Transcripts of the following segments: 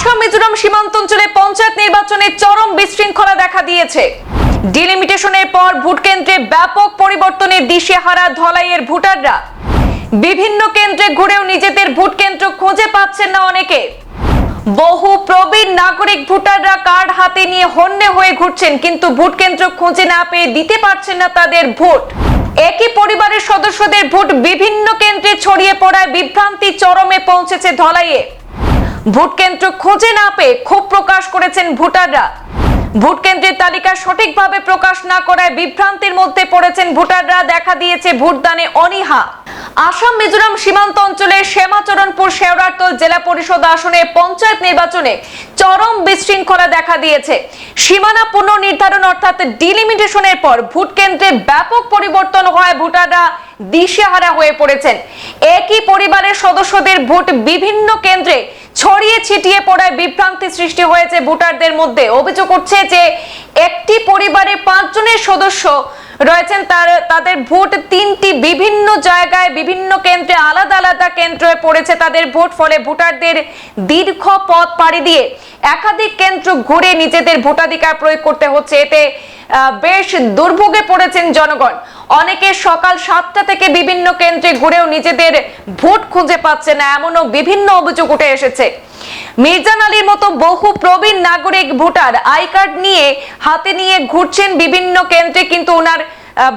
আসাম মিজোরাম সীমান্ত অঞ্চলে পঞ্চায়েত নির্বাচনে চরম বিশৃঙ্খলা দেখা দিয়েছে। ডিলিমিটেশনের পর ভোট কেন্দ্রে ব্যাপক পরিবর্তনের দিশেহারা ধলাইয়ের ভোটাররা। বিভিন্ন কেন্দ্রে ঘুরেও নিজেদের ভোট কেন্দ্র খুঁজে পাচ্ছেন না অনেকে। বহু প্রবীণ নাগরিক ভোটাররা কার্ড হাতে নিয়ে হন্যে হয়ে ঘুরছেন, কিন্তু ভোট কেন্দ্র খুঁজে না পেয়ে দিতে পারছেন না তাদের ভোট। একই পরিবারের সদস্যদের ভোট বিভিন্ন কেন্দ্রে ছড়িয়ে পড়ায় বিভ্রান্তি চরমে পৌঁছেছে ধলাইয়ে। ভোট কেন্দ্র খোঁজে না পেয়ে ক্ষোভ প্রকাশ করেছেন ভোটাররা। ভোট কেন্দ্রের তালিকা সঠিকভাবে প্রকাশ না করায় বিভ্রান্তির মধ্যে পড়েছেন ভোটাররা, দেখা দিয়েছে ভোটদানে অনীহা। আসাম, মিজোরাম সীমান্ত অঞ্চলের শ্যামাচরণপুর শেওড়ারতল জেলা পরিষদ আসনে পঞ্চায়েত নির্বাচনে চরম বিশৃঙ্খলা দেখা দিয়েছে। সীমানা পুনর্নির্ধারণ অর্থাৎ ডিলিমিটেশনের পর ভোট কেন্দ্রে ব্যাপক পরিবর্তন হয় ভোটাররা দিশেহারা হয়ে পড়েছেন। একই পরিবারের সদস্যদের ভোট বিভিন্ন কেন্দ্রে ছড়িয়ে ছিটিয়ে পড়ায় বিভ্রান্তি সৃষ্টি হয়েছে ভোটারদের মধ্যে। অভিযোগ উঠছে যে একটি পরিবারে পাঁচজনের সদস্য রয়েছেন। তার, তাদের ভোট তিনটি বিভিন্ন জায়গায়, বিভিন্ন কেন্দ্রে, আলাদা আলাদা কেন্দ্রে পড়েছে তাদের ভোট। ফলে ভোটারদের দীর্ঘ পথ পাড়ি দিয়ে একাধিক কেন্দ্র ঘুরে নিজেদের ভোটাধিকার প্রয়োগ করতে হচ্ছে। এতে বেশ দুর্ভোগে পড়েছেন জনগণ। অনেকে সকাল সাতটা থেকে বিভিন্ন কেন্দ্রে ঘুরেও নিজেদের ভোট খুঁজে পাচ্ছে না, এমনও বিভিন্ন অভিযোগ উঠে এসেছে। মির্জান আলীর মতো বহু প্রবীণ নাগরিক ভোটার আই কার্ড নিয়ে হাতে নিয়ে ঘুরছেন বিভিন্ন কেন্দ্রে, কিন্তু ওনার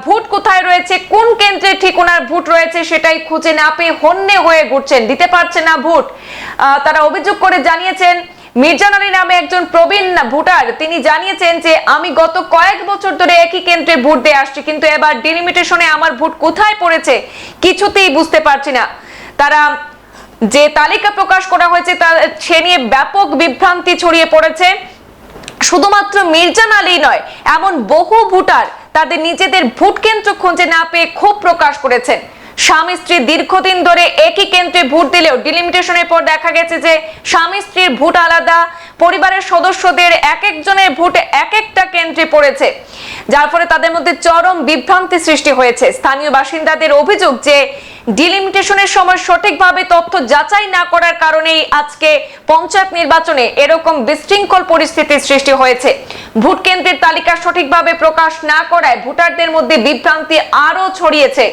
ভোট কোথায় রয়েছে, কোন কেন্দ্রে ঠিক ওনার ভোট রয়েছে সেটাই খুঁজে না পেয়ে হন্যে হয়ে ঘুরছেন, দিতে পারছে না ভোট। তারা অভিযোগ করে জানিয়েছেন মির্জান আলী নামে একজন প্রবীণ ভোটার, তিনি জানিয়েছেন যে, আমি গত কয়েক বছর ধরে একই কেন্দ্রে ভোট দিয়ে আসছি, কিন্তু এবার ডিলিমিটেশনে আমার ভোট কোথায় পড়েছে কিছুতেই বুঝতে পারছি না। তারা যে তালিকা প্রকাশ করা হয়েছে, তা সে নিয়ে ব্যাপক বিভ্রান্তি ছড়িয়ে পড়েছে। শুধুমাত্র মির্জান আলী নয়, এমন বহু ভোটার তাদের নিজেদের ভোট কেন্দ্র খুঁজে না পেয়ে ক্ষোভ প্রকাশ করেছেন। স্বামী স্ত্রী দীর্ঘদিন ধরে একই কেন্দ্রে ভোট দিলেও ডিলিমিটেশনের পর দেখা গেছে যে স্বামী স্ত্রীর ভোট আলাদা, পরিবারের সদস্যদের এক একজনের ভোট এক একটা কেন্দ্রে পড়েছে। যার ফলে তাদের মধ্যে চরম বিভ্রান্তি সৃষ্টি হয়েছে। স্থানীয় বাসিন্দাদের অভিযোগ যে ডিলিমিটেশনের সময় সঠিকভাবে তথ্য যাচাই না করার কারণেই আজকে পঞ্চায়েত নির্বাচনে এরকম বিশৃঙ্খল পরিস্থিতির সৃষ্টি হয়েছে। ভোট কেন্দ্রের তালিকা সঠিকভাবে প্রকাশ না করায় ভোটারদের মধ্যে বিভ্রান্তি আরও ছড়িয়েছে।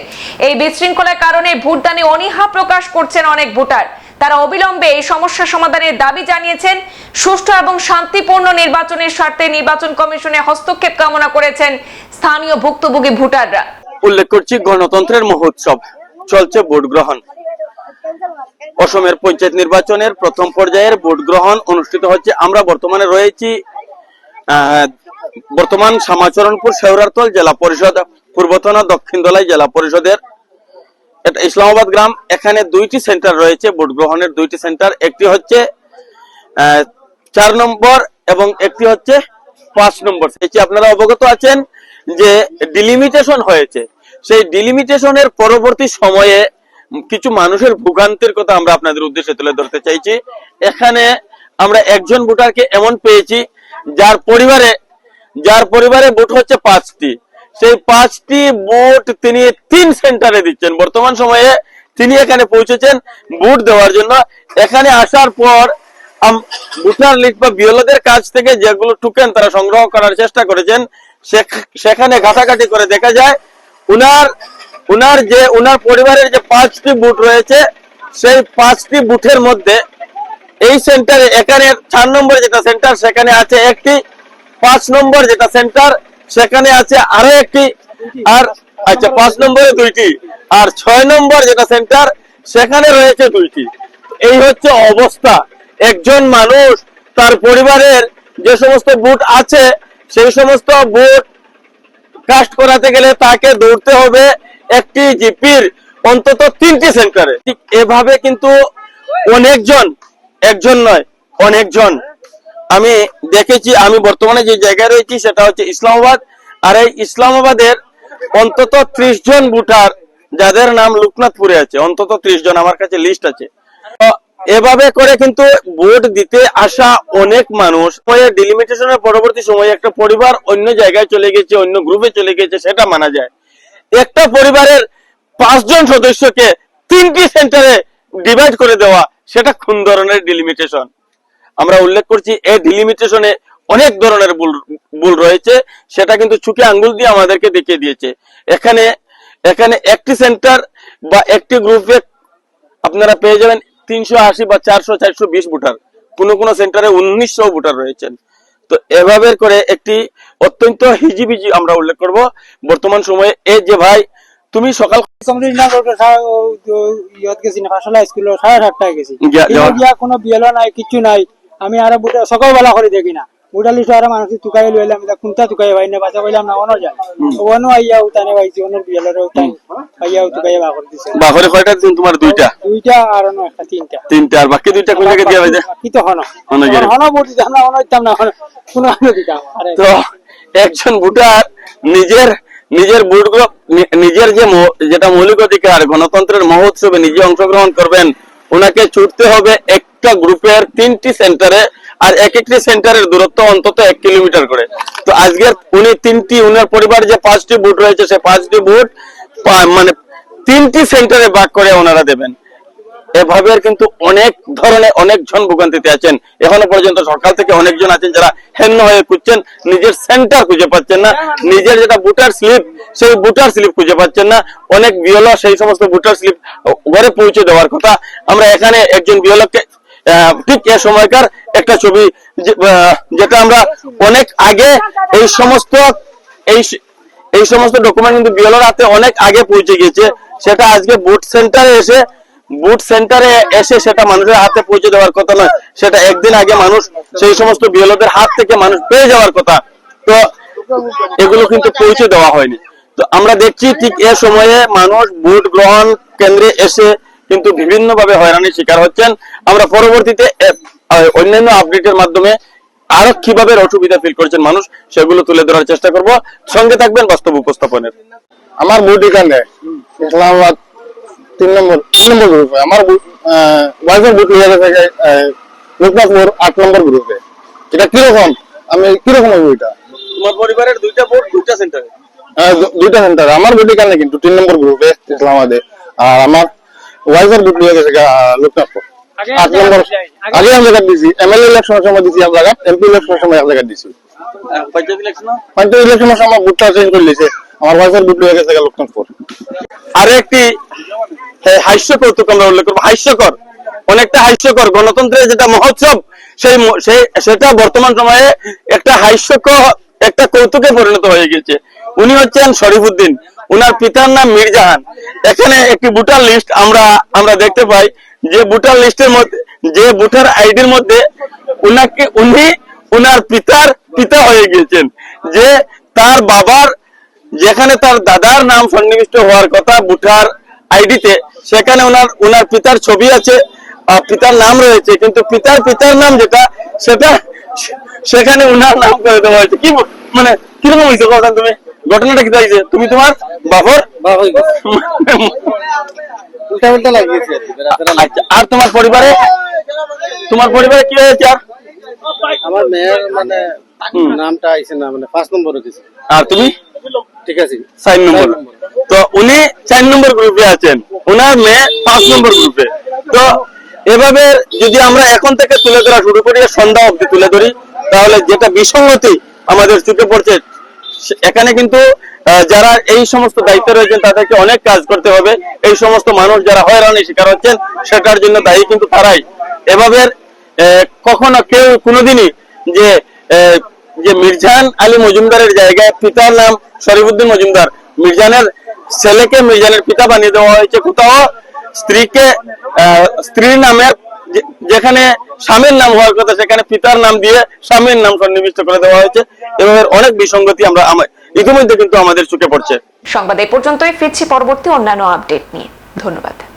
এই বিশৃঙ্খলার কারণে ভোটদানে অনীহা প্রকাশ করছেন অনেক ভোটার। তারা অবিলম্বে এই সমস্যা সমাধানের দাবি জানিয়েছেন। সুষ্ঠু এবং শান্তিপূর্ণ নির্বাচনের স্বার্থে নির্বাচন কমিশনে হস্তক্ষেপ কামনা করেছেন স্থানীয় ভুক্তভোগী ভোটাররা। উল্লেখ করছি গণতন্ত্রের মহোৎসব। চলছে ভোট গ্রহণ। অসমের পঞ্চায়েত নির্বাচনের প্রথম পর্যায়ের ভোট গ্রহণ অনুষ্ঠিত হচ্ছে। আমরা বর্তমানে রয়েছি বর্তমান শ্যামাচরণপুর শেওরারতল জেলা পরিষদ, পূর্বতন দক্ষিণ দলাই জেলা পরিষদের। এটা ইসলামাবাদ গ্রাম, এখানে দুইটি সেন্টার রয়েছে ভোট গ্রহণের দুইটি সেন্টার। একটি হচ্ছে চার নম্বর এবং একটি হচ্ছে পাঁচ নম্বর। সেটি আপনারা অবগত আছেন যে ডিলিমিটেশন হয়েছে। সেই ডিলিমিটেশনের পরবর্তী সময়ে কিছু মানুষের ভোগান্তির কথা আমরা আপনাদের উদ্দেশ্যে তুলে ধরতে চাইছি। এখানে আমরা একজন ভোটারকে এমন পেয়েছি, যার পরিবারে যার পরিবারে ভোট হচ্ছে পাঁচটি। সেই পাঁচটি ভোট তিনি তিন সেন্টারে দিচ্ছেন। বর্তমান সময়ে তিনি এখানে পৌঁছেছেন ভোট দেওয়ার জন্য। এখানে আসার পর ভোটার লিস্ট বা বিএলওদের কাছ থেকে যেগুলো টুকেন তারা সংগ্রহ করার চেষ্টা করেছেন, সেখ- সেখানে ঘাটাঘাটি করে দেখা যায় উনার উনার যে, উনার পরিবারের যে পাঁচটি বুথ রয়েছে, সেই পাঁচটি বুথের মধ্যে এই সেন্টারে এখানে চার নম্বর যেটা সেন্টার, সেখানে আছে একটি, পাঁচ নম্বর যেটা সেন্টার, সেখানে আছে আরও একটি, আর আচ্ছা পাঁচ নম্বরে দুইটি, আর ছয় নম্বর যেটা সেন্টার, সেখানে রয়েছে দুইটি। এই হচ্ছে অবস্থা। একজন মানুষ, তার পরিবারের যে সমস্ত বুট আছে, সেই সমস্ত বুট কাস্ট করাতে গেলে তাকে দৌড়তে হবে একটি জিপির অন্তত তিনটি সেন্টারে। ঠিক এভাবে কিন্তু অনেকজন, একজন নয়, অনেকজন। আমি দেখেছি, আমি বর্তমানে যে জায়গায় রয়েছি সেটা হচ্ছে ইসলামাবাদ। আর এই ইসলামাবাদের অন্তত ত্রিশ জন ভোটার, যাদের নাম লোকনাথপুরে আছে, অন্তত ত্রিশ জন আমার কাছে লিস্ট আছে। এভাবে করে কিন্তু ভোট দিতে আসা অনেক মানুষ। ডিলিমিটেশনের পরবর্তী সময়ে একটা পরিবার অন্য জায়গায় চলে গেছে, অন্য গ্রুপে চলে গেছে, সেটা মানা যায়। একটা পরিবারের পাঁচজন সদস্যকে তিনটি সেন্টারে ডিভাইড করে দেওয়া, সেটা কোন ধরনের ডিলিমিটেশন আমরা উল্লেখ করছি, এই ডিলিমিটেশনে অনেক ধরনের ভুল ভুল রয়েছে, সেটা কিন্তু চুকে আঙ্গুল দিয়ে আমাদেরকে দেখিয়ে দিয়েছে। এখানে এখানে একটি সেন্টার বা একটি গ্রুপে আপনারা পেয়ে যাবেন তিনশো আশি বা চারশো চারশো বিশ ভোটার কোনো কোনো সেন্টারে উনিশশো ভোটার রয়েছেন। তো এভাবে করে একটি অত্যন্ত হিজিবিজি আমরা উল্লেখ করব। বর্তমান সময়ে এই যে ভাই তুমি সকাল কোনো বিয়েলো নাই কিছু নাই। আমি আর সকালবেলা করে দেখি না। লিস্ট আর মানুষ তুকাই কোনটা তুকাই ভাই না বাচ্চা কইলাম না অনো যায়। অনো আইয়া উতানে ভাইছি অনের বিয়েলোর উতান আইয়া তুকাই বা করে দিছে কয়টা দিন তোমার দুইটা? দুইটা আর অন্য একটা তিনটা। তিনটা আর বাকি দুইটা কোন জায়গায় দিয়া কি তো হনো হনো গেলে। হনো বুট দিতাম না অনো দিতাম না হনো কোনো আনো দিতাম আরে। তো একজন ভোটার নিজের নিজের ভোটগুলো নিজের যে যেটা মৌলিক অধিকার গণতন্ত্রের মহোৎসবে নিজে অংশগ্রহণ করবেন ওনাকে ছুটতে হবে একটা গ্রুপের তিনটি সেন্টারে আর এক একটি সেন্টারের দূরত্ব অন্তত এক কিলোমিটার করে। তো আজকের উনি তিনটি, উনার পরিবার যে পাঁচটি বুট রয়েছে সে পাঁচটি বুট মানে তিনটি সেন্টারে ভাগ করে ওনারা দেবেন। এভাবে কিন্তু অনেক ধরনের অনেকজন ভোগান্তিতে আছেন। এখনও পর্যন্ত সকাল থেকে অনেকজন আছেন যারা হেন্ন হয়ে খুঁজছেন, নিজের সেন্টার খুঁজে পাচ্ছেন না, নিজের যেটা বুটার স্লিপ, সেই বুটার স্লিপ খুঁজে পাচ্ছেন না। অনেক বিয়লা সেই সমস্ত বুটার স্লিপ ঘরে পৌঁছে দেওয়ার কথা। আমরা এখানে একজন বিয়লককে ঠিক এ সময়কার একটা ছবি যেটা আমরা অনেক আগে এই সমস্ত, এই এই সমস্ত ডকুমেন্ট কিন্তু বিএলওর হাতে অনেক আগে পৌঁছে গিয়েছে। সেটা আজকে বুট সেন্টারে এসে বুট সেন্টারে এসে সেটা মানুষের হাতে পৌঁছে দেওয়ার কথা নয়। সেটা একদিন আগে মানুষ, সেই সমস্ত বিএলওদের হাত থেকে মানুষ পেয়ে যাওয়ার কথা। তো এগুলো কিন্তু পৌঁছে দেওয়া হয়নি। তো আমরা দেখছি ঠিক এ সময়ে মানুষ ভোট গ্রহণ কেন্দ্রে এসে কিন্তু বিভিন্ন ভাবে হয়রানির শিকার হচ্ছেন। আমরা পরবর্তীতে অন্যান্য আপডেটের মাধ্যমে আরও কীভাবে অসুবিধা ফিল করছেন মানুষ সেগুলো তুলে ধরার চেষ্টা করব। সঙ্গে থাকবেন বাস্তব উপস্থাপনের। আমার বুট এখানে ইসলামাবাদ তিন নম্বর তিন নম্বর গ্রুপে আমার ওয়াইফের বুট নিয়ে গেছে লোকনাথপুর আট নম্বর গ্রুপে এটা কীরকম? আমি কীরকম হবে এটা? তোমার পরিবারের দুইটা ভোট দুইটা সেন্টারে দুইটা সেন্টার আমার বুট এখানে কিন্তু তিন নম্বর গ্রুপে ইসলামাবাদে আর আমার ওয়াইফের বুট নিয়ে গেছে লোকনাথপুর আট নম্বর আগে এক জায়গায় দিছি। এমএলএ ইলেকশনের সময় দিছি এক জায়গায় এমপি ইলেকশনের সময় এক জায়গায় দিছি। পঞ্চায়েত ইলেকশন পঞ্চায়েত ইলেকশনের সময় বুটটা চেঞ্জ করে দিয়েছে আমার ওয়াইফের বুট নিয়ে গেছে লোকনাথপুর আরও একটি হাস্য কৌতুক আমরা উল্লেখ করব। হাস্যকর অনেকটা হাস্যকর। গণতন্ত্রের যেটা মহোৎসব সেই সেই সেটা বর্তমান সময়ে একটা হাস্যকর একটা কৌতুকে পরিণত হয়ে গেছে উনি হচ্ছেন শরীফুদ্দিন। উনার পিতার নাম মির্জাহান। এখানে একটি ভোটার লিস্ট আমরা আমরা দেখতে পাই। যে ভোটার লিস্টের মধ্যে যে ভোটার আইডির মধ্যে উনাকে উনি উনার পিতার পিতা হয়ে গিয়েছেন। যে তার বাবার যেখানে তার দাদার নাম সন্নিবিষ্ট হওয়ার কথা ভোটার আইডিতে সেখানে ওনার ওনার পিতার ছবি আছে আহ, পিতার নাম রয়েছে। কিন্তু পিতার পিতার নাম যেটা সেটা সেখানে ওনার নাম করে দেওয়া হয়েছে। কি মানে কীরকম হয়েছে কথা তুমি? ঘটনাটা কি তুমি তোমার? বাবর লাগিয়েছে। আচ্ছা আর তোমার পরিবারে? তোমার পরিবারে কি হয়েছে আর? আমার মেয়ের মানে নামটা আইছে না মানে পাঁচ নম্বরে দিছে। আর তুমি? ঠিক আছে। চার নম্বর। তো উনি চার নম্বর গ্রুপে আছেন। ওনার মেয়ে পাঁচ নম্বর গ্রুপে। তো এভাবে যদি আমরা এখন থেকে তুলে ধরা শুরু করি সন্ধ্যা অব্দি তুলে ধরি তাহলে যেটা বিসঙ্গতি আমাদের চোখে পড়ছে এখানে কিন্তু যারা এই সমস্ত দায়িত্বে রয়েছেন, তাদেরকে অনেক কাজ করতে হবে। এই সমস্ত মানুষ যারা হয়রানির শিকার হচ্ছেন, সেটার জন্য দায়ী কিন্তু তারাই। এভাবে কখনো কেউ কোনোদিনই যে যে মির্জান আলী মজুমদারের জায়গায় পিতার নাম শরীফুদ্দিন মজুমদার, মির্জানের ছেলেকে মির্জানের পিতা বানিয়ে দেওয়া হয়েছে, কোথাও স্ত্রীকে স্ত্রীর নামের যেখানে স্বামীর নাম হওয়ার কথা, সেখানে পিতার নাম দিয়ে স্বামীর নাম সন্নিবিষ্ট করে দেওয়া হয়েছে। এভাবে অনেক বিসঙ্গতি আমরা আমা- ইতিমধ্যে কিন্তু আমাদের চোখে পড়ছে। সংবাদ এ পর্যন্তই ফিরছি পরবর্তী অন্যান্য আপডেট নিয়ে। ধন্যবাদ।